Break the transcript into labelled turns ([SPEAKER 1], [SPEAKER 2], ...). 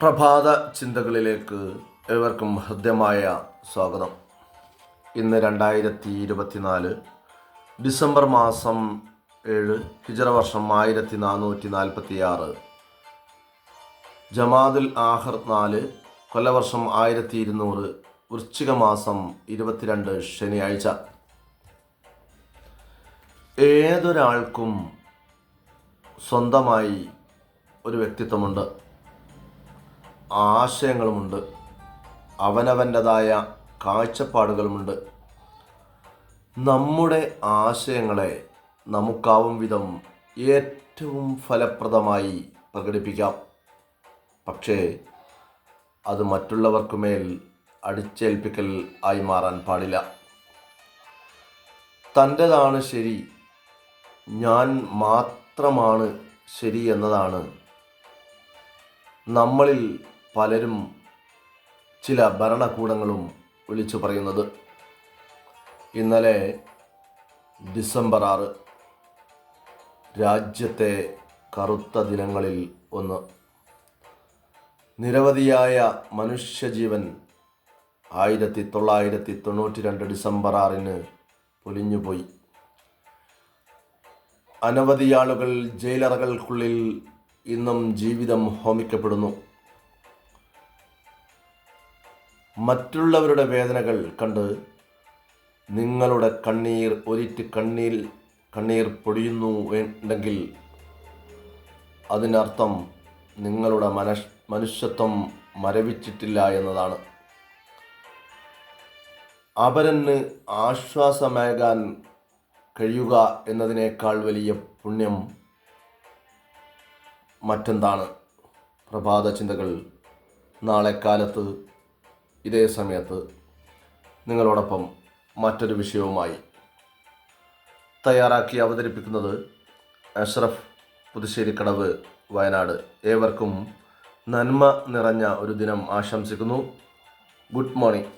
[SPEAKER 1] പ്രഭാത ചിന്തകളിലേക്ക് ഏവർക്കും ഹൃദ്യമായ സ്വാഗതം. ഇന്ന് രണ്ടായിരത്തി ഇരുപത്തിനാല് ഡിസംബർ മാസം ഏഴ് ഹിജറ വർഷം ആയിരത്തി നാനൂറ്റി നാൽപ്പത്തി ആറ് ജമാദുൽ ആഹർ നാല് കൊല്ലവർഷം ആയിരത്തി ഇരുന്നൂറ് വൃശ്ചിക മാസം ഇരുപത്തിരണ്ട് ശനിയാഴ്ച. ഏതൊരാൾക്കും സ്വന്തമായി ഒരു വ്യക്തിത്വമുണ്ട്. ആശയങ്ങളുമുണ്ട്. അവനവന്റെതായ കാഴ്ചപ്പാടുകളുമുണ്ട്. നമ്മുടെ ആശയങ്ങളെ നമുക്കാവും വിധം ഏറ്റവും ഫലപ്രദമായി പ്രകടിപ്പിക്കാം. പക്ഷേ അത് മറ്റുള്ളവർക്കുമേൽ അടിച്ചേൽപ്പിക്കൽ ആയി മാറാൻ പാടില്ല. തന്റെതാണ് ശരി ഞാൻ മാത്രമാണ് ശരി എന്നതാണ് നമ്മളിൽ പലരും ചില ഭരണകൂടങ്ങളും വിളിച്ചു പറയുന്നത്. ഇന്നലെ ഡിസംബർ ആറ് രാജ്യത്തെ കറുത്ത ദിനങ്ങളിൽ ഒന്ന്. നിരവധിയായ മനുഷ്യജീവൻ ആയിരത്തി തൊള്ളായിരത്തി തൊണ്ണൂറ്റി രണ്ട് ഡിസംബർ ആറിന് പൊലിഞ്ഞുപോയി. അനവധി ആളുകൾ ജയിലറകൾക്കുള്ളിൽ ഇന്നും ജീവിതം ഹോമിക്കപ്പെടുന്നു. മറ്റുള്ളവരുടെ വേദനകൾ കണ്ട് നിങ്ങളുടെ കണ്ണീർ ഒരിറ്റ് കണ്ണീർ കണ്ണീർ പൊടിയുന്നു ഉണ്ടെങ്കിൽ അതിനർത്ഥം നിങ്ങളുടെ മനസ് മനുഷ്യത്വം മരവിച്ചിട്ടില്ല എന്നതാണ്. അപരന് ആശ്വാസമേകാൻ കഴിയുക എന്നതിനേക്കാൾ വലിയ പുണ്യം മറ്റെന്താണ്? പ്രഭാത ചിന്തകൾ നാളെ കാലത്ത് ഇതേ സമയത്ത് നിങ്ങളോടൊപ്പം മറ്റൊരു വിഷയവുമായി തയ്യാറാക്കി അവതരിപ്പിക്കുന്നത് അഷ്റഫ് പുതുശ്ശേരിക്കടവ് വയനാട്. ഏവർക്കും നന്മ നിറഞ്ഞ ഒരു ദിനം ആശംസിക്കുന്നു. Good morning.